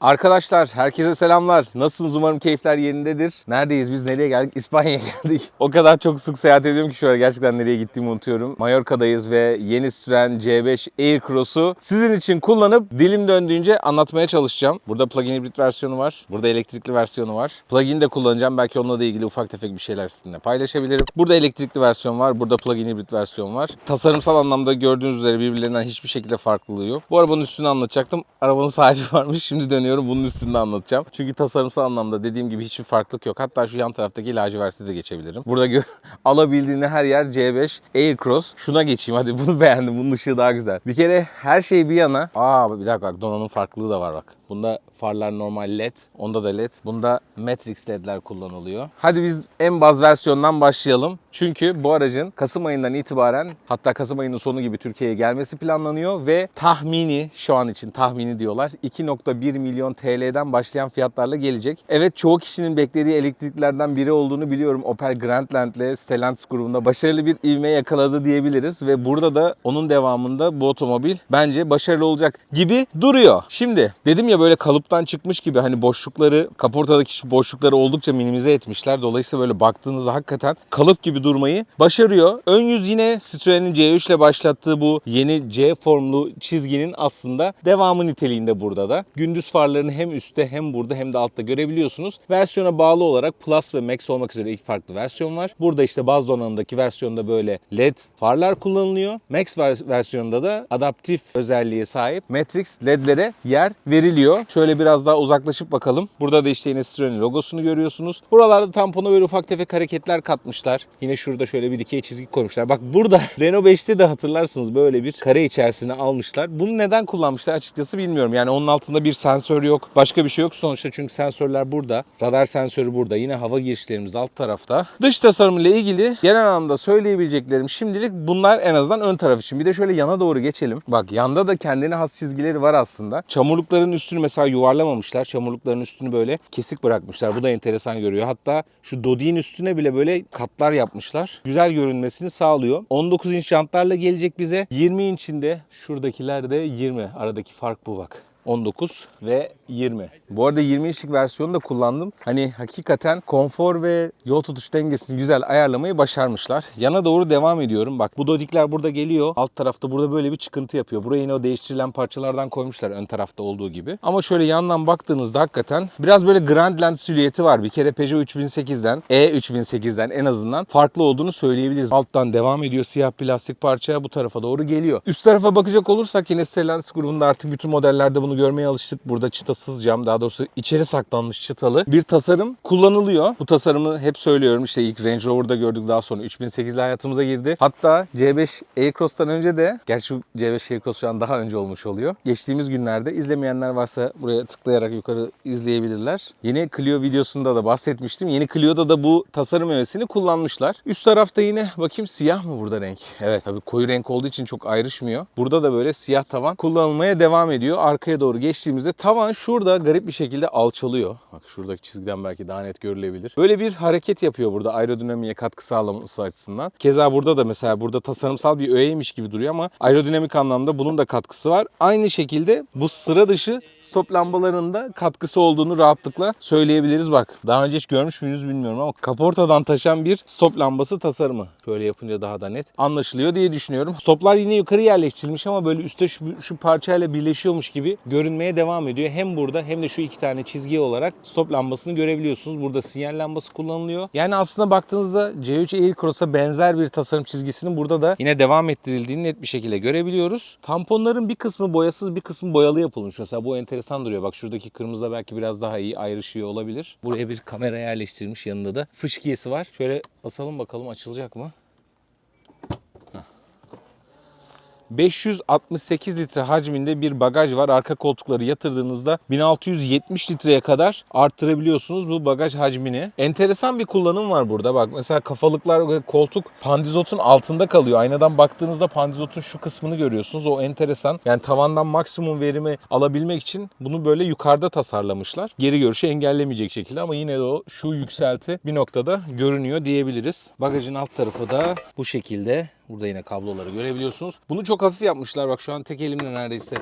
Arkadaşlar herkese selamlar. Nasılsınız? Umarım keyifler yerindedir. Neredeyiz biz? Nereye geldik? İspanya'ya geldik. O kadar çok sık seyahat ediyorum ki şu ara gerçekten nereye gittiğimi unutuyorum. Mallorca'dayız ve yeni süren C5 Aircross'u sizin için kullanıp dilim döndüğünce anlatmaya çalışacağım. Burada plug-in hibrit versiyonu var. Burada elektrikli versiyonu var. Plug-in de kullanacağım. Belki onunla da ilgili ufak tefek bir şeyler sizinle paylaşabilirim. Burada elektrikli versiyon var. Burada plug-in hibrit versiyon var. Tasarımsal anlamda gördüğünüz üzere birbirlerinden hiçbir şekilde farklılığı yok. Bu arabanın üstünü anlatacaktım. Arabanın sahibi varmış. Şimdi dönüyorum bunun üstünde anlatacağım. Çünkü tasarımsal anlamda dediğim gibi hiçbir farklılık yok. Hatta şu yan taraftaki laciverti de geçebilirim. Burada alabildiğinde her yer C5 Aircross. Şuna geçeyim hadi bunu beğendim. Bunun ışığı daha güzel. Bir kere her şey bir yana. Aa bir dakika bak donanım farklılığı da var bak. Bunda farlar normal led. Onda da led. Bunda Matrix ledler kullanılıyor. Hadi biz en baz versiyondan başlayalım. Çünkü bu aracın Kasım ayından itibaren hatta Kasım ayının sonu gibi Türkiye'ye gelmesi planlanıyor ve tahmini şu an için tahmini diyorlar 2.1 milyon TL'den başlayan fiyatlarla gelecek. Evet çoğu kişinin beklediği elektriklerden biri olduğunu biliyorum. Opel Grandland ile Stellantis grubunda başarılı bir ivme yakaladı diyebiliriz ve burada da onun devamında bu otomobil bence başarılı olacak gibi duruyor. Şimdi dedim ya böyle kalıptan çıkmış gibi hani boşlukları kaportadaki şu boşlukları oldukça minimize etmişler. Dolayısıyla böyle baktığınızda hakikaten kalıp gibi durmayı başarıyor. Ön yüz yine Citroen'in C3 ile başlattığı bu yeni C formlu çizginin aslında devamı niteliğinde burada da. Gündüz farlarını hem üstte hem burada hem de altta görebiliyorsunuz. Versiyona bağlı olarak Plus ve Max olmak üzere iki farklı versiyon var. Burada işte baz donanımdaki versiyonda böyle LED farlar kullanılıyor. Max vers- versiyonunda da adaptif özelliğe sahip Matrix LED'lere yer veriliyor. Şöyle biraz daha uzaklaşıp bakalım. Burada da işte yine Citroen'in logosunu görüyorsunuz. Buralarda tampona böyle ufak tefek hareketler katmışlar. Yine şurada şöyle bir dikey çizgi koymuşlar. Bak burada Renault 5'te de hatırlarsınız böyle bir kare içerisine almışlar. Bunu neden kullanmışlar açıkçası bilmiyorum. Yani onun altında bir sensör yok. Başka bir şey yok sonuçta çünkü sensörler burada. Radar sensörü burada. Yine hava girişlerimiz alt tarafta. Dış tasarım ile ilgili genel anlamda söyleyebileceklerim şimdilik bunlar en azından ön taraf için. Bir de şöyle yana doğru geçelim. Bak yanda da kendine has çizgileri var aslında. Çamurlukların üstünü mesela yuvarlamamışlar. Çamurlukların üstünü böyle kesik bırakmışlar. Bu da enteresan görüyor. Hatta şu Dodi'nin üstüne bile böyle katlar yapmışlar. Güzel görünmesini sağlıyor. 19 inç jantlarla gelecek bize. 20 inçinde şuradakiler de 20. Aradaki fark bu bak. 19 ve 20. Bu arada 20 inçlik versiyonu da kullandım. Hani hakikaten konfor ve yol tutuş dengesini güzel ayarlamayı başarmışlar. Yana doğru devam ediyorum. Bak bu dodikler burada geliyor. Alt tarafta burada böyle bir çıkıntı yapıyor. Buraya yine o değiştirilen parçalardan koymuşlar ön tarafta olduğu gibi. Ama şöyle yandan baktığınızda hakikaten biraz böyle Grandland silüeti var. Bir kere Peugeot 3008'den, E3008'den en azından farklı olduğunu söyleyebiliriz. Alttan devam ediyor siyah plastik parça bu tarafa doğru geliyor. Üst tarafa bakacak olursak yine Stellantis grubunda artık bütün modellerde bunu görmeye alıştık. Burada çıtasız cam daha doğrusu içeri saklanmış çıtalı bir tasarım kullanılıyor. Bu tasarımı hep söylüyorum işte ilk Range Rover'da gördük daha sonra 3008'le hayatımıza girdi. Hatta C5 Aircross'tan önce de gerçi bu C5 Aircross şu an daha önce olmuş oluyor. Geçtiğimiz günlerde izlemeyenler varsa buraya tıklayarak yukarı izleyebilirler. Yeni Clio videosunda da bahsetmiştim. Yeni Clio'da da bu tasarım öğesini kullanmışlar. Üst tarafta yine bakayım siyah mı burada renk? Evet tabii koyu renk olduğu için çok ayrışmıyor. Burada da böyle siyah tavan kullanılmaya devam ediyor. Arkaya doğru geçtiğimizde tavan şurada garip bir şekilde alçalıyor. Bak şuradaki çizgiden belki daha net görülebilir. Böyle bir hareket yapıyor burada aerodinamiğe katkı sağlaması açısından. Keza burada da mesela burada tasarımsal bir öğeymiş gibi duruyor ama aerodinamik anlamda bunun da katkısı var. Aynı şekilde bu sıra dışı stop lambalarında katkısı olduğunu rahatlıkla söyleyebiliriz. Bak daha önce hiç görmüş müydünüz bilmiyorum ama kaportadan taşan bir stop lambası tasarımı. Şöyle yapınca daha da net anlaşılıyor diye düşünüyorum. Stoplar yine yukarı yerleştirilmiş ama böyle üstte şu, şu parçayla birleşiyormuş gibi görünmeye devam ediyor. Hem burada hem de şu iki tane çizgi olarak stop lambasını görebiliyorsunuz. Burada sinyal lambası kullanılıyor. Yani aslında baktığınızda C3 Aircross'a benzer bir tasarım çizgisinin burada da yine devam ettirildiğini net bir şekilde görebiliyoruz. Tamponların bir kısmı boyasız bir kısmı boyalı yapılmış. Mesela bu enteresan duruyor. Bak şuradaki kırmızı belki biraz daha iyi ayrışıyor olabilir. Buraya bir kamera yerleştirilmiş. Yanında da fışkiyesi var. Şöyle basalım bakalım açılacak mı? 568 litre hacminde bir bagaj var. Arka koltukları yatırdığınızda 1670 litreye kadar arttırabiliyorsunuz bu bagaj hacmini. Enteresan bir kullanım var burada. Bak mesela kafalıklar ve koltuk pandizotun altında kalıyor. Aynadan baktığınızda pandizotun şu kısmını görüyorsunuz. O enteresan. Yani tavandan maksimum verimi alabilmek için bunu böyle yukarıda tasarlamışlar. Geri görüşü engellemeyecek şekilde ama yine de o şu yükselti bir noktada görünüyor diyebiliriz. Bagajın alt tarafı da bu şekilde. Burada yine kabloları görebiliyorsunuz. Bunu çok hafif yapmışlar. Bak şu an tek elimle neredeyse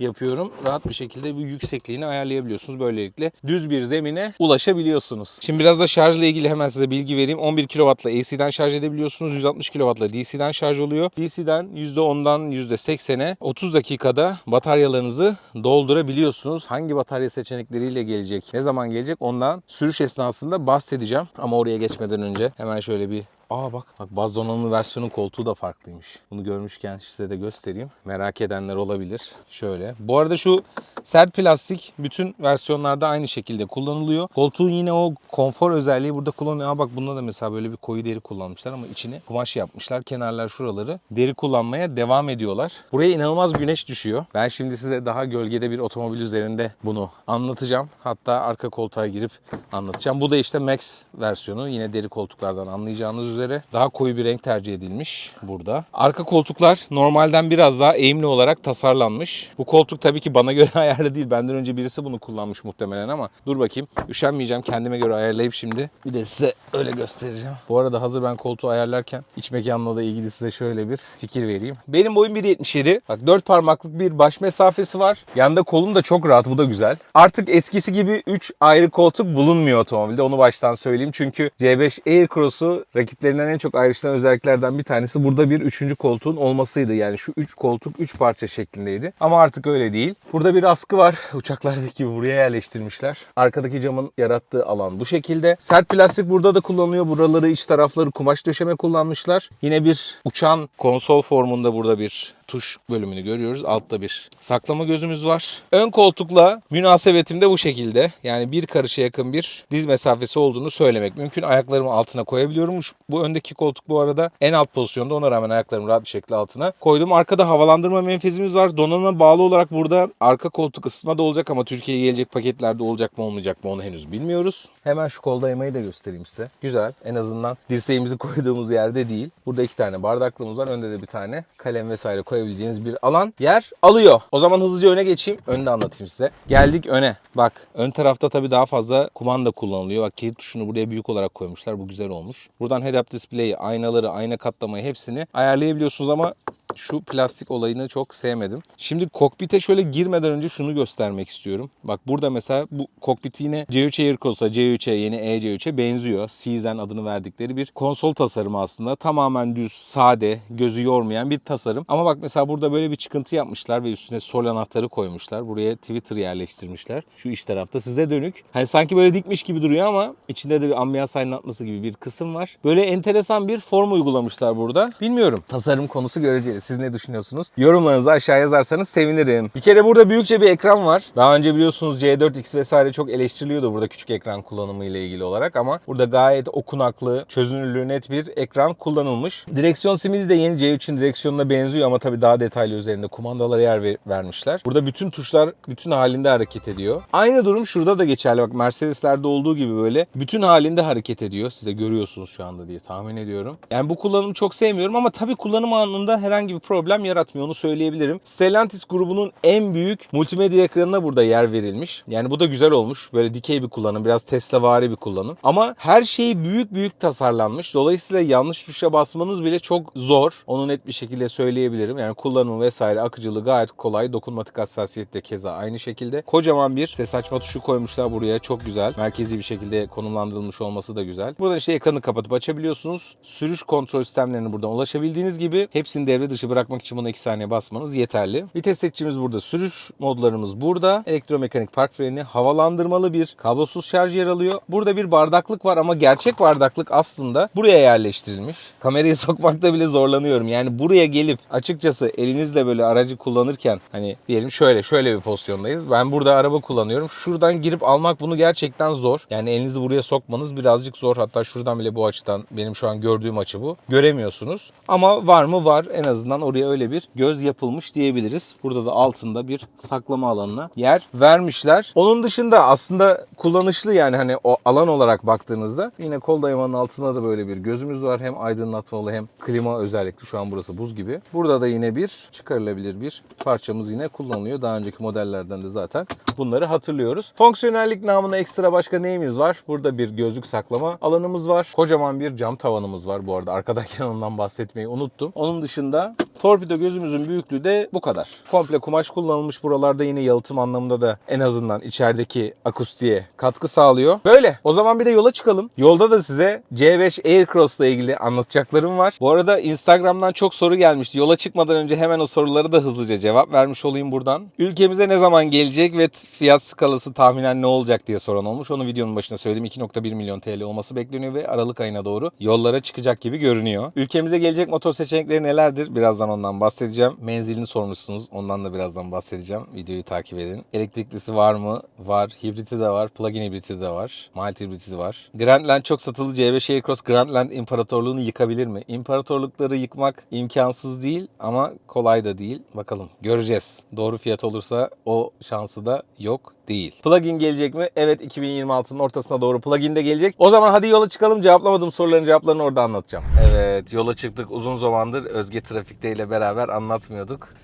yapıyorum. Rahat bir şekilde bu yüksekliğini ayarlayabiliyorsunuz. Böylelikle düz bir zemine ulaşabiliyorsunuz. Şimdi biraz da şarjla ilgili hemen size bilgi vereyim. 11 kW'la AC'den şarj edebiliyorsunuz. 160 kW'la DC'den şarj oluyor. DC'den %10'dan %80'e 30 dakikada bataryalarınızı doldurabiliyorsunuz. Hangi batarya seçenekleriyle gelecek, ne zaman gelecek ondan sürüş esnasında bahsedeceğim. Ama oraya geçmeden önce hemen şöyle bir Aa bak, bak baz donanımlı versiyonun koltuğu da farklıymış. Bunu görmüşken size de göstereyim. Merak edenler olabilir. Şöyle. Bu arada şu sert plastik bütün versiyonlarda aynı şekilde kullanılıyor. Koltuğun yine o konfor özelliği burada kullanılıyor. Aa bak bunda da mesela böyle bir koyu deri kullanmışlar ama içine kumaş yapmışlar. Kenarlar şuraları deri kullanmaya devam ediyorlar. Buraya inanılmaz güneş düşüyor. Ben şimdi size daha gölgede bir otomobil üzerinde bunu anlatacağım. Hatta arka koltuğa girip anlatacağım. Bu da işte Max versiyonu. Yine deri koltuklardan anlayacağınız üzere daha koyu bir renk tercih edilmiş burada. Arka koltuklar normalden biraz daha eğimli olarak tasarlanmış. Bu koltuk tabii ki bana göre ayarlı değil. Benden önce birisi bunu kullanmış muhtemelen ama dur bakayım. Üşenmeyeceğim. Kendime göre ayarlayıp şimdi bir de size öyle göstereceğim. Bu arada hazır ben koltuğu ayarlarken iç mekanla da ilgili size şöyle bir fikir vereyim. Benim boyum 1.77. Bak 4 parmaklık bir baş mesafesi var. Yanında kolum da çok rahat. Bu da güzel. Artık eskisi gibi 3 ayrı koltuk bulunmuyor otomobilde. Onu baştan söyleyeyim. Çünkü C5 Aircross'u rakiplerinden en çok ayrıştıran özelliklerden bir tanesi burada bir üçüncü koltuğun olmasıydı. Yani şu 3 koltuk 3 parça şeklindeydi. Ama artık öyle değil. Burada bir askı var. Uçaklardaki gibi buraya yerleştirmişler. Arkadaki camın yarattığı alan bu şekilde. Sert plastik burada da kullanılıyor. Buraları iç tarafları kumaş döşeme kullanmışlar. Yine bir uçan konsol formunda burada bir tuş bölümünü görüyoruz. Altta bir saklama gözümüz var. Ön koltukla münasebetim de bu şekilde. Yani bir karışa yakın bir diz mesafesi olduğunu söylemek mümkün. Ayaklarımı altına koyabiliyorum. Bu öndeki koltuk bu arada en alt pozisyonda. Ona rağmen ayaklarımı rahat bir şekilde altına koydum. Arkada havalandırma menfezimiz var. Donanıma bağlı olarak burada arka koltuk ısıtma da olacak ama Türkiye'ye gelecek paketlerde olacak mı olmayacak mı onu henüz bilmiyoruz. Hemen şu kolda yemeği de göstereyim size. Güzel. En azından dirseğimizi koyduğumuz yerde değil. Burada iki tane bardaklığımız var. Önde de bir tane kalem vesaire koyabileceğiniz bir alan yer alıyor. O zaman hızlıca öne geçeyim. Önde anlatayım size. Geldik öne. Bak ön tarafta tabii daha fazla kumanda kullanılıyor. Bak kilit tuşunu buraya büyük olarak koymuşlar. Bu güzel olmuş. Buradan head-up display'i, aynaları, ayna katlamayı hepsini ayarlayabiliyorsunuz ama şu plastik olayını çok sevmedim. Şimdi kokpite şöyle girmeden önce şunu göstermek istiyorum. Bak burada mesela bu kokpit yine C3 Aircross'a, C3'e, yeni E-C3'e benziyor. Cizen adını verdikleri bir konsol tasarımı aslında. Tamamen düz, sade, gözü yormayan bir tasarım. Ama bak mesela burada böyle bir çıkıntı yapmışlar ve üstüne sol anahtarı koymuşlar. Buraya Twitter yerleştirmişler. Şu iç tarafta size dönük. Hani sanki böyle dikmiş gibi duruyor ama içinde de bir ambiyans aydınlatması gibi bir kısım var. Böyle enteresan bir form uygulamışlar burada. Bilmiyorum. Tasarım konusu göreceğiz. Siz ne düşünüyorsunuz? Yorumlarınızı aşağı yazarsanız sevinirim. Bir kere burada büyükçe bir ekran var. Daha önce biliyorsunuz C4X vesaire çok eleştiriliyordu burada küçük ekran kullanımı ile ilgili olarak ama burada gayet okunaklı, çözünürlüğü net bir ekran kullanılmış. Direksiyon simidi de yeni C3'ün direksiyonuna benziyor ama tabii daha detaylı üzerinde kumandalara yer ver- vermişler. Burada bütün tuşlar bütün halinde hareket ediyor. Aynı durum şurada da geçerli. Bak Mercedes'lerde olduğu gibi böyle bütün halinde hareket ediyor. Siz de görüyorsunuz şu anda diye tahmin ediyorum. Yani bu kullanımı çok sevmiyorum ama tabii kullanım anında herhangi bir problem yaratmıyor onu söyleyebilirim. Stellantis grubunun en büyük multimedya ekranına burada yer verilmiş. Yani bu da güzel olmuş. Böyle dikey bir kullanım. Biraz Tesla vari bir kullanım. Ama her şey büyük büyük tasarlanmış. Dolayısıyla yanlış tuşa basmanız bile çok zor. Onu net bir şekilde söyleyebilirim. Yani kullanımı vesaire akıcılığı gayet kolay. Dokunmatik hassasiyet de keza aynı şekilde. Kocaman bir ses açma tuşu koymuşlar buraya. Çok güzel. Merkezi bir şekilde konumlandırılmış olması da güzel. Buradan işte ekranı kapatıp açabiliyorsunuz. Sürüş kontrol sistemlerine buradan ulaşabildiğiniz gibi hepsini devre dışı bırakmak için buna 2 saniye basmanız yeterli. Vites seçicimiz burada. Sürüş modlarımız burada. Elektromekanik park freni, havalandırmalı bir kablosuz şarj yer alıyor. Burada bir bardaklık var ama gerçek bardaklık aslında buraya yerleştirilmiş. Kamerayı sokmakta bile zorlanıyorum. Yani buraya gelip açıkçası elinizle böyle aracı kullanırken hani diyelim şöyle şöyle bir pozisyondayız. Ben burada araba kullanıyorum. Şuradan girip almak bunu gerçekten zor. Yani elinizi buraya sokmanız birazcık zor. Hatta şuradan bile bu açıdan benim şu an gördüğüm açı bu. Göremiyorsunuz. Ama var mı? Var. En azından azından oraya öyle bir göz yapılmış diyebiliriz. Burada da altında bir saklama alanına yer vermişler. Onun dışında aslında kullanışlı yani hani o alan olarak baktığınızda yine kol dayamanın altında da böyle bir gözümüz var. Hem aydınlatmalı hem klima özellikli. Şu an burası buz gibi. Burada da yine bir çıkarılabilir bir parçamız yine kullanılıyor. Daha önceki modellerden de zaten bunları hatırlıyoruz. Fonksiyonellik namına ekstra başka neyimiz var? Burada bir gözlük saklama alanımız var. Kocaman bir cam tavanımız var bu arada. Arkadayken ondan bahsetmeyi unuttum. Onun dışında torpido gözümüzün büyüklüğü de bu kadar. Komple kumaş kullanılmış buralarda yine yalıtım anlamında da en azından içerideki akustiğe katkı sağlıyor. Böyle. O zaman bir de yola çıkalım. Yolda da size C5 Aircross ile ilgili anlatacaklarım var. Bu arada Instagram'dan çok soru gelmişti. Yola çıkmadan önce hemen o soruları da hızlıca cevap vermiş olayım buradan. Ülkemize ne zaman gelecek ve fiyat skalası tahminen ne olacak diye soran olmuş. Onu videonun başında söyledim. 2.1 milyon TL olması bekleniyor ve Aralık ayına doğru yollara çıkacak gibi görünüyor. Ülkemize gelecek motor seçenekleri nelerdir? Birazdan ondan bahsedeceğim. Menzilini sormuşsunuz. Ondan da birazdan bahsedeceğim. Videoyu takip edin. Elektriklisi var mı? Var. Hibriti de var. Plug-in hibriti de var. Mild hibriti de var. Grandland çok satılı C5 Aircross Grandland imparatorluğunu yıkabilir mi? İmparatorlukları yıkmak imkansız değil ama kolay da değil. Bakalım göreceğiz. Doğru fiyat olursa o şansı da yok değil. Plugin gelecek mi? Evet 2026'nın ortasına doğru plugin de gelecek. O zaman hadi yola çıkalım. Cevaplamadığım soruların cevaplarını orada anlatacağım. Evet yola çıktık. Uzun zamandır Özge Trafik'te ile beraber anlatmıyorduk.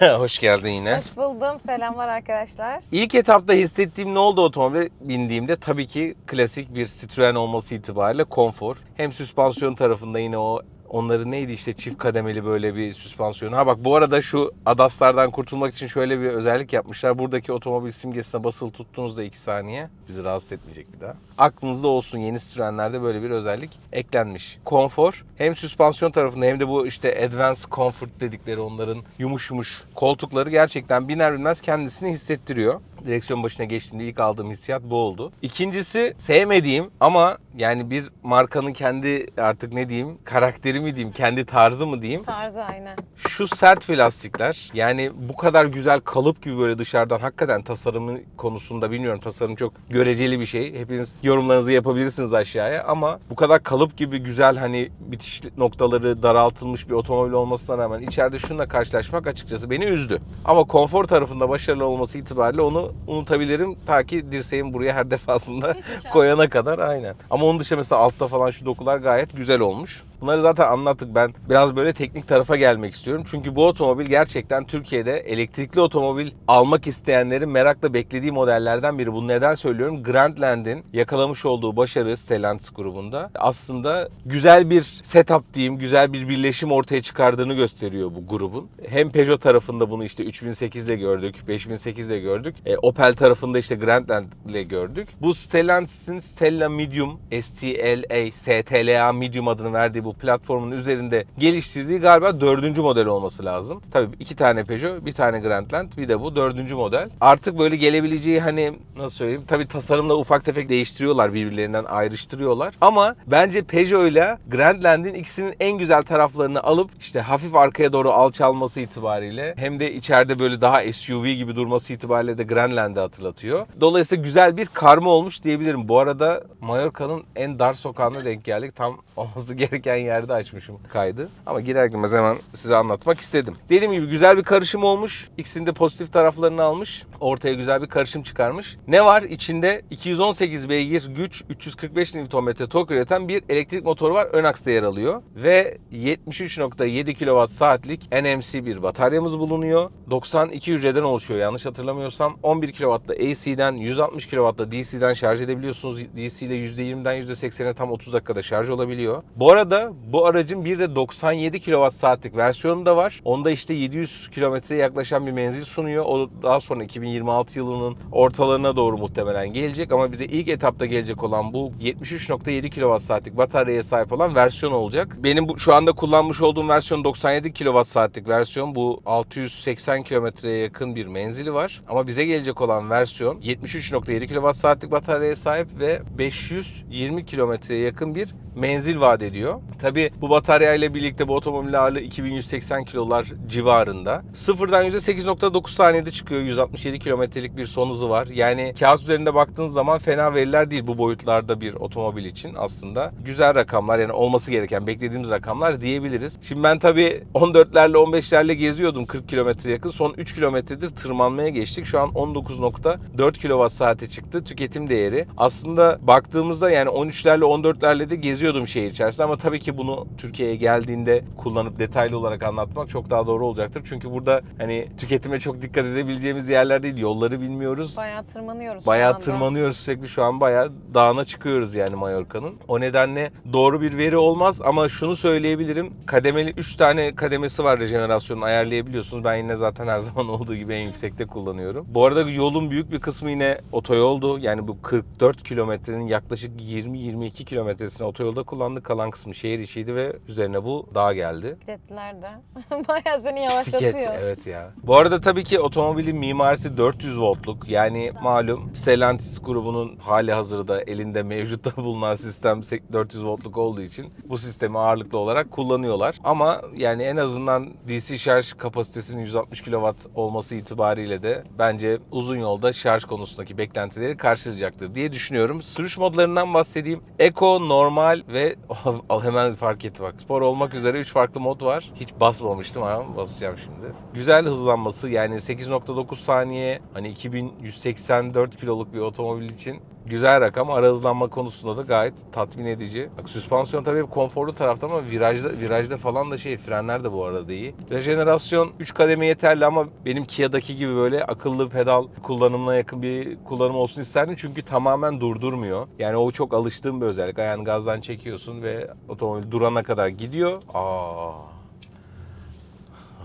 Hoş geldin yine. Hoş buldum. Selamlar arkadaşlar. İlk etapta hissettiğim ne oldu otomobile bindiğimde tabii ki klasik bir Citroen olması itibariyle konfor. Hem süspansiyon tarafında yine o Onların neydi işte çift kademeli böyle bir süspansiyon. Ha bak bu arada şu adaslardan kurtulmak için şöyle bir özellik yapmışlar. Buradaki otomobil simgesine basılı tuttuğunuzda 2 saniye bizi rahatsız etmeyecek bir daha. Aklınızda olsun yeni Citroen'lerde böyle bir özellik eklenmiş. Konfor hem süspansiyon tarafında hem de bu işte Advanced Comfort dedikleri onların yumuş yumuş koltukları gerçekten biner binmez kendisini hissettiriyor. Direksiyon başına geçtiğimde ilk aldığım hissiyat bu oldu. İkincisi sevmediğim ama yani bir markanın kendi artık ne diyeyim karakteri mi diyeyim kendi tarzı mı diyeyim Tarzı aynen. şu sert plastikler yani bu kadar güzel kalıp gibi böyle dışarıdan hakikaten tasarımı konusunda bilmiyorum tasarım çok göreceli bir şey. Hepiniz yorumlarınızı yapabilirsiniz aşağıya ama bu kadar kalıp gibi güzel hani bitiş noktaları daraltılmış bir otomobil olmasına rağmen içeride şununla karşılaşmak açıkçası beni üzdü. Ama konfor tarafında başarılı olması itibariyle onu unutabilirim ta ki dirseğim buraya her defasında koyana kadar aynen. Ama onun dışında mesela altta falan şu dokular gayet güzel olmuş. Bunları zaten anlattık. Ben biraz böyle teknik tarafa gelmek istiyorum. Çünkü bu otomobil gerçekten Türkiye'de elektrikli otomobil almak isteyenlerin merakla beklediği modellerden biri. Bunu neden söylüyorum? Grandland'in yakalamış olduğu başarı Stellantis grubunda aslında güzel bir setup diyeyim, güzel bir birleşim ortaya çıkardığını gösteriyor bu grubun. Hem Peugeot tarafında bunu işte 3008 ile gördük, 5008 ile gördük. E, Opel tarafında işte Grandland ile gördük. Bu Stellantis'in Stella Medium, STLA, STLA Medium adını verdiği bu platformun üzerinde geliştirdiği galiba dördüncü model olması lazım. Tabii iki tane Peugeot, bir tane Grandland, bir de bu dördüncü model. Artık böyle gelebileceği hani nasıl söyleyeyim? Tabii tasarımla ufak tefek değiştiriyorlar birbirlerinden ayrıştırıyorlar. Ama bence Peugeot ile Grandland'in ikisinin en güzel taraflarını alıp işte hafif arkaya doğru alçalması itibariyle hem de içeride böyle daha SUV gibi durması itibariyle de Grandland'i hatırlatıyor. Dolayısıyla güzel bir karma olmuş diyebilirim. Bu arada Mallorca'nın en dar sokağına denk geldik. Tam olması gereken yerde açmışım kaydı. Ama girer girmez hemen size anlatmak istedim. Dediğim gibi güzel bir karışım olmuş. İkisinin de pozitif taraflarını almış. Ortaya güzel bir karışım çıkarmış. Ne var? İçinde 218 beygir güç, 345 Nm tork üreten bir elektrik motoru var. Ön aksta yer alıyor. Ve 73.7 kWh saatlik NMC bir bataryamız bulunuyor. 92 hücreden oluşuyor yanlış hatırlamıyorsam. 11 kW'da AC'den, 160 kW'da DC'den şarj edebiliyorsunuz. DC ile %20'den %80'e tam 30 dakikada şarj olabiliyor. Bu arada bu aracın bir de 97 kWh saatlik versiyonu da var. Onda işte 700 kilometreye yaklaşan bir menzil sunuyor. O daha sonra 2026 yılının ortalarına doğru muhtemelen gelecek ama bize ilk etapta gelecek olan bu 73.7 kWh saatlik bataryaya sahip olan versiyon olacak. Benim bu, şu anda kullanmış olduğum versiyon 97 kWh saatlik versiyon. Bu 680 kilometreye yakın bir menzili var. Ama bize gelecek olan versiyon 73.7 kWh saatlik bataryaya sahip ve 520 kilometreye yakın bir menzil vaat ediyor. Tabi bu batarya ile birlikte bu otomobilin ağırlığı 2180 kilolar civarında. Sıfırdan %8.9 saniyede çıkıyor. 167 kilometrelik bir son hızı var. Yani kağıt üzerinde baktığınız zaman fena veriler değil bu boyutlarda bir otomobil için aslında. Güzel rakamlar yani olması gereken beklediğimiz rakamlar diyebiliriz. Şimdi ben tabi 14'lerle 15'lerle geziyordum 40 kilometre yakın. Son 3 kilometredir tırmanmaya geçtik. Şu an 19.4 kWh saate çıktı tüketim değeri. Aslında baktığımızda yani 13'lerle 14'lerle de geziyordum şehir içerisinde ama tabii ki bunu Türkiye'ye geldiğinde kullanıp detaylı olarak anlatmak çok daha doğru olacaktır. Çünkü burada hani tüketime çok dikkat edebileceğimiz yerler değil. Yolları bilmiyoruz. Bayağı tırmanıyoruz şu Bayağı anda. tırmanıyoruz sürekli şu an bayağı dağına çıkıyoruz yani Mallorca'nın. O nedenle doğru bir veri olmaz ama şunu söyleyebilirim. Kademeli 3 tane kademesi var rejenerasyonun ayarlayabiliyorsunuz. Ben yine zaten her zaman olduğu gibi en yüksekte kullanıyorum. Bu arada yolun büyük bir kısmı yine otoyoldu. Yani bu 44 kilometrenin yaklaşık 20-22 kilometresini otoyolda kullandık. Kalan kısmı şehir içiydi ve üzerine bu dağ geldi. Bisikletler de. Bayağı seni Bisiklet yavaşlatıyor. evet ya. Bu arada tabii ki otomobilin mimarisi 400 voltluk. Yani malum Stellantis grubunun hali hazırda elinde mevcutta bulunan sistem 400 voltluk olduğu için bu sistemi ağırlıklı olarak kullanıyorlar. Ama yani en azından DC şarj kapasitesinin 160 kW olması itibariyle de bence uzun yolda şarj konusundaki beklentileri karşılayacaktır diye düşünüyorum. Sürüş modlarından bahsedeyim. Eco, normal ve hemen fark etti bak. Spor olmak üzere 3 farklı mod var. Hiç basmamıştım ama basacağım şimdi. Güzel hızlanması yani 8.9 saniye hani 2184 kiloluk bir otomobil için güzel rakam. Ara hızlanma konusunda da gayet tatmin edici. Bak süspansiyon tabii hep konforlu tarafta ama virajda virajda falan da şey frenler de bu arada iyi. Rejenerasyon 3 kademe yeterli ama benim Kia'daki gibi böyle akıllı pedal kullanımına yakın bir kullanım olsun isterdim. Çünkü tamamen durdurmuyor. Yani o çok alıştığım bir özellik. Ayağını gazdan çekiyorsun ve otomobil durana kadar gidiyor. Aa.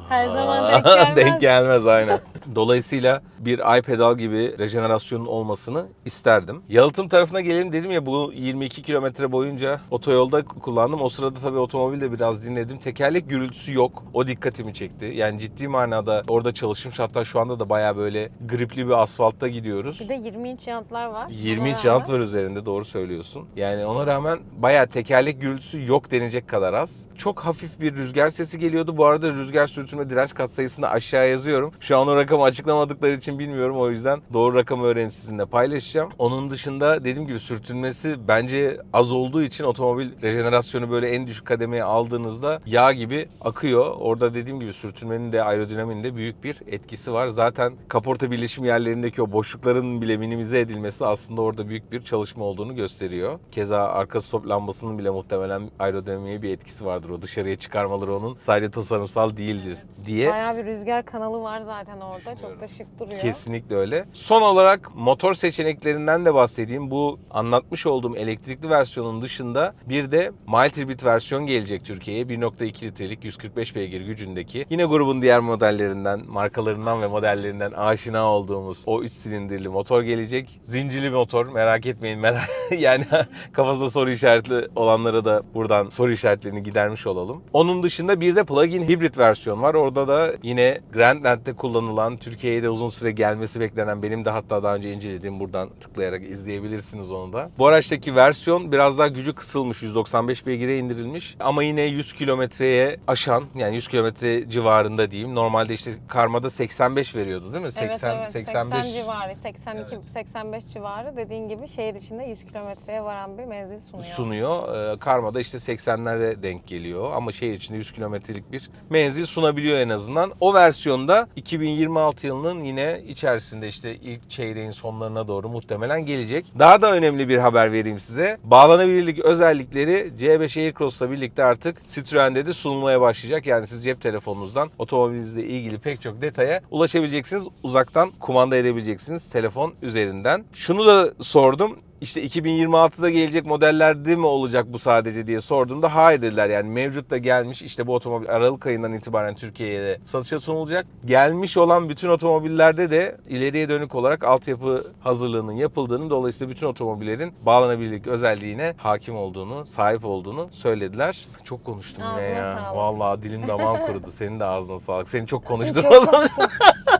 Her zaman denk gelmez. denk gelmez aynen. Dolayısıyla bir iPedal gibi rejenerasyonun olmasını isterdim. Yalıtım tarafına gelelim dedim ya bu 22 kilometre boyunca otoyolda kullandım. O sırada tabii otomobilde biraz dinledim. Tekerlek gürültüsü yok. O dikkatimi çekti. Yani ciddi manada orada çalışmış. Hatta şu anda da baya böyle gripli bir asfaltta gidiyoruz. Bir de 20 inç jantlar var. 20 Ona inç jant var üzerinde doğru söylüyorsun. Yani ona rağmen bayağı tekerlek gürültüsü yok denecek kadar az. Çok hafif bir rüzgar sesi geliyordu. Bu arada rüzgar sürtünme direnç katsayısını aşağı yazıyorum. Şu an o rakamı açıklamadıkları için bilmiyorum. O yüzden doğru rakamı öğrenip sizinle paylaşacağım. Onun dışında dediğim gibi sürtünmesi bence az olduğu için otomobil rejenerasyonu böyle en düşük kademeye aldığınızda yağ gibi akıyor. Orada dediğim gibi sürtünmenin de aerodinamiğin de büyük bir etkisi var. Zaten kaporta birleşim yerlerindeki o boşlukların bile minimize edilmesi aslında orada büyük bir çalışma olduğunu gösteriyor. Keza arka stop lambasının bile muhtemelen aerodinamiğe bir etkisi vardır. O dışarıya çıkarmaları onun sadece tasarımsal değildir diye. Bayağı bir rüzgar kanalı var zaten orada. Çok da şık duruyor. Kesinlikle öyle. Son olarak motor seçeneklerinden de bahsedeyim. Bu anlatmış olduğum elektrikli versiyonun dışında bir de mild hibrit versiyon gelecek Türkiye'ye. 1.2 litrelik 145 beygir gücündeki. Yine grubun diğer modellerinden, markalarından ve modellerinden aşina olduğumuz o 3 silindirli motor gelecek. Zincirli motor merak etmeyin. Merak yani kafasında soru işaretli olanlara da buradan soru işaretlerini gidermiş olalım. Onun dışında bir de plug-in hibrit versiyon var. Orada da yine Grandland'de kullanılan, Türkiye'ye de uzun süre gelmesi beklenen benim de hatta daha önce incelediğim buradan tıklayarak izleyebilirsiniz onu da. Bu araçtaki versiyon biraz daha gücü kısılmış. 195 beygire indirilmiş. Ama yine 100 kilometreye aşan yani 100 kilometre civarında diyeyim. Normalde işte karmada 85 veriyordu değil mi? 80 evet, evet. 85 80 civarı, 82 85 civarı dediğin gibi şehir içinde 100 kilometreye varan bir menzil sunuyor. sunuyor. Ee, Karma'da işte 80'lere denk geliyor ama şehir içinde 100 kilometrelik bir menzil sunabiliyor en azından. O versiyonda 2026 yılının yine içerisinde işte ilk çeyreğin sonlarına doğru muhtemelen gelecek. Daha da önemli bir haber vereyim size. Bağlanabilirlik özellikleri C5 Aircross'la birlikte artık Citroen'de de sunulmaya başlayacak. Yani siz cep telefonunuzdan otomobilinizle ilgili pek çok detaya ulaşabileceksiniz. Uzaktan kumanda edebileceksiniz telefon üzerinden. Şunu da sordum işte 2026'da gelecek modellerde mi olacak bu sadece diye sorduğumda hayır dediler. Yani mevcut da gelmiş işte bu otomobil Aralık ayından itibaren Türkiye'ye satışa sunulacak. Gelmiş olan bütün otomobillerde de ileriye dönük olarak altyapı hazırlığının yapıldığını dolayısıyla bütün otomobillerin bağlanabilirlik özelliğine hakim olduğunu, sahip olduğunu söylediler. Çok konuştum Ağzına ya. sağlık. Vallahi dilim damağım kurudu. Senin de ağzına sağlık. Seni çok Çok konuşturmadım. konuştum.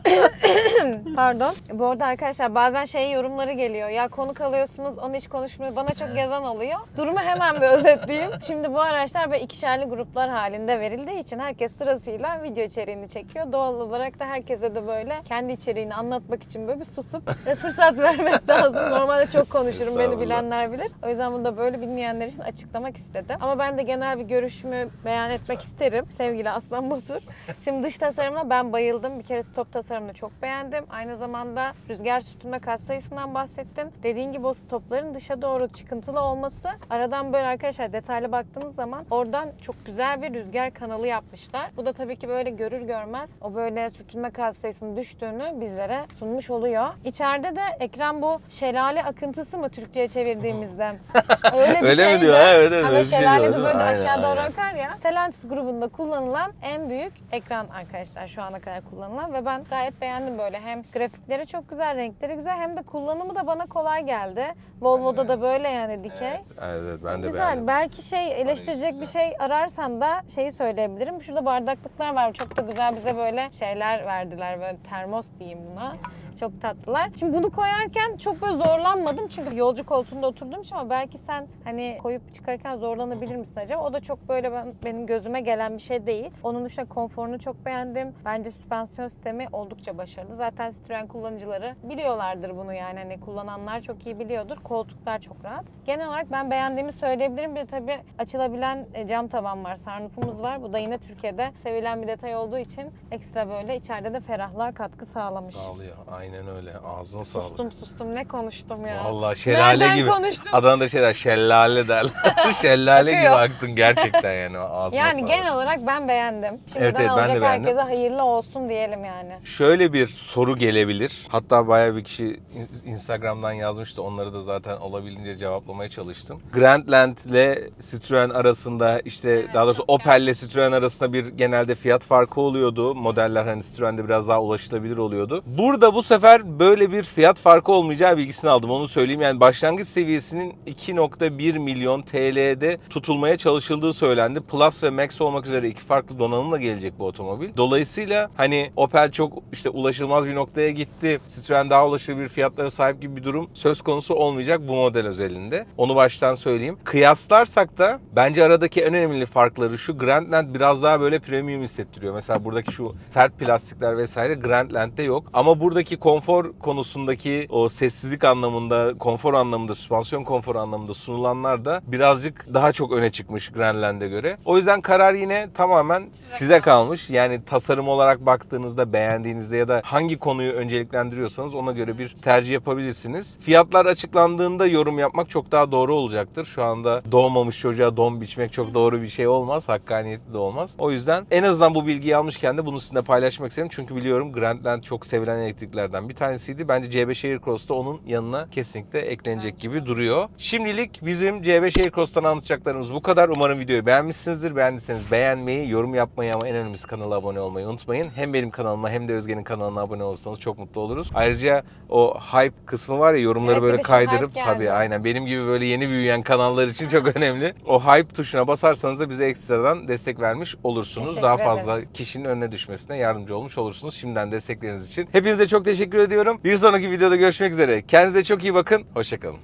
Pardon. Bu arada arkadaşlar bazen şey yorumları geliyor. Ya konuk alıyorsunuz onu hiç konuşmuyor. Bana çok yazan oluyor. Durumu hemen bir özetleyeyim. Şimdi bu araçlar böyle ikişerli gruplar halinde verildiği için herkes sırasıyla video içeriğini çekiyor. Doğal olarak da herkese de böyle kendi içeriğini anlatmak için böyle bir susup ve fırsat vermek lazım. Normalde çok konuşurum beni bilenler bilir. O yüzden bunu da böyle bilmeyenler için açıklamak istedim. Ama ben de genel bir görüşümü beyan etmek isterim. Sevgili Aslan Batur. Şimdi dış tasarımına ben bayıldım. Bir kere stop tasarımını çok beğendim. Aynı zamanda rüzgar sürtünme kat sayısından bahsettin. Dediğin gibi o stopların dışa doğru çıkıntılı olması aradan böyle arkadaşlar detaylı baktığınız zaman oradan çok güzel bir rüzgar kanalı yapmışlar. Bu da tabii ki böyle görür görmez o böyle sürtünme kat sayısının düştüğünü bizlere sunmuş oluyor. İçeride de ekran bu şelale akıntısı mı Türkçe'ye çevirdiğimizde? Öyle bir Öyle mi şey diyor? de. Ha, evet, evet, Ama öyle bir şey şelale diyor, de değil mi? böyle Aynen, aşağı doğru aynen. akar ya. Stellantis grubunda kullanılan en büyük ekran arkadaşlar şu ana kadar kullanılan ve ben gayet beğendim böyle. Hem grafikleri çok güzel, renkleri güzel hem de kullanımı da bana kolay geldi. Volvo'da da böyle yani dikey. Evet, evet ben de Güzel. beğendim. Belki şey eleştirecek bir şey ararsan da şeyi söyleyebilirim. Şurada bardaklıklar var. Çok da güzel bize böyle şeyler verdiler. Böyle termos diyeyim buna. Çok tatlılar. Şimdi bunu koyarken çok böyle zorlanmadım. Çünkü yolcu koltuğunda oturduğum için ama belki sen hani koyup çıkarken zorlanabilir misin acaba? O da çok böyle ben, benim gözüme gelen bir şey değil. Onun dışında konforunu çok beğendim. Bence süspansiyon sistemi oldukça başarılı. Zaten Citroen kullanıcıları biliyorlardır bunu yani. Hani kullananlar çok iyi biliyordur. Koltuklar çok rahat. Genel olarak ben beğendiğimi söyleyebilirim. Bir de tabii açılabilen e, cam tavan var. Sunroofumuz var. Bu da yine Türkiye'de sevilen bir detay olduğu için ekstra böyle içeride de ferahlığa katkı sağlamış. Sağlıyor. Aynen öyle. Ağzına sağlık. Sustum sustum ne konuştum ya. Vallahi şelale Nereden gibi. konuştum? Adana'da şeyler şelale derler. şelale gibi Akıyor. aktın gerçekten yani. Ağzına Yani sağlık. genel olarak ben beğendim. Şimdiden Evet, evet, ben de alacak beğendim. herkese hayırlı olsun diyelim yani. Şöyle bir soru gelebilir. Hatta bayağı bir kişi in- Instagram'dan yazmıştı. Onları da zaten olabildiğince cevaplamaya çalıştım. Grandland ile Citroen arasında işte daha doğrusu Opel ile Citroen arasında bir genelde fiyat farkı oluyordu. Modeller hani Citroen'de biraz daha ulaşılabilir oluyordu. Burada bu sefer böyle bir fiyat farkı olmayacağı bilgisini aldım. Onu söyleyeyim. Yani başlangıç seviyesinin 2.1 milyon TL'de tutulmaya çalışıldığı söylendi. Plus ve Max olmak üzere iki farklı donanımla gelecek bu otomobil. Dolayısıyla hani Opel çok işte ulaşılmaz bir noktaya gitti. Citroen daha ulaşılabilir fiyatlara sahip gibi bir durum söz konusu olmayacak bu model özelinde. Onu baştan söyleyeyim. Kıyaslarsak da bence aradaki en önemli farkları şu Grandland biraz daha böyle premium hissettiriyor. Mesela buradaki şu sert plastikler vesaire Grandland'de yok. Ama buradaki konfor konusundaki o sessizlik anlamında, konfor anlamında, süspansiyon konforu anlamında sunulanlar da birazcık daha çok öne çıkmış Grandland'e göre. O yüzden karar yine tamamen size kalmış. Yani tasarım olarak baktığınızda beğendiğinizde ya da hangi konuyu önceliklendiriyorsanız ona göre bir tercih yapabilirsiniz. Fiyatlar açıklandığında yorum yapmak çok daha doğru olacaktır. Şu anda doğmamış çocuğa don biçmek çok doğru bir şey olmaz. Hakkaniyetli de olmaz. O yüzden en azından bu bilgiyi almışken de bunu sizinle paylaşmak istedim. Çünkü biliyorum Grandland çok sevilen elektriklerden bir tanesiydi. Bence C5 Aircross da onun yanına kesinlikle eklenecek gibi duruyor. Şimdilik bizim C5 Aircross'tan anlatacaklarımız bu kadar. Umarım videoyu beğenmişsinizdir. Beğendiyseniz beğenmeyi, yorum yapmayı ama en önemlisi kanala abone olmayı unutmayın. Hem benim kanalıma hem de Özge'nin kanalına abone olursanız çok mutlu oluruz. Ayrıca o hype kısmı var ya yorumları böyle kaydırıp tabii aynen benim gibi böyle yeni büyüyen kanallar için çok önemli. O hype tuşuna basarsanız da bize ekstradan destek vermiş olursunuz. Teşekkür Daha fazla ederiz. kişinin önüne düşmesine yardımcı olmuş olursunuz. Şimdiden destekleriniz için. Hepinize çok teşekkür ediyorum. Bir sonraki videoda görüşmek üzere. Kendinize çok iyi bakın. Hoşçakalın.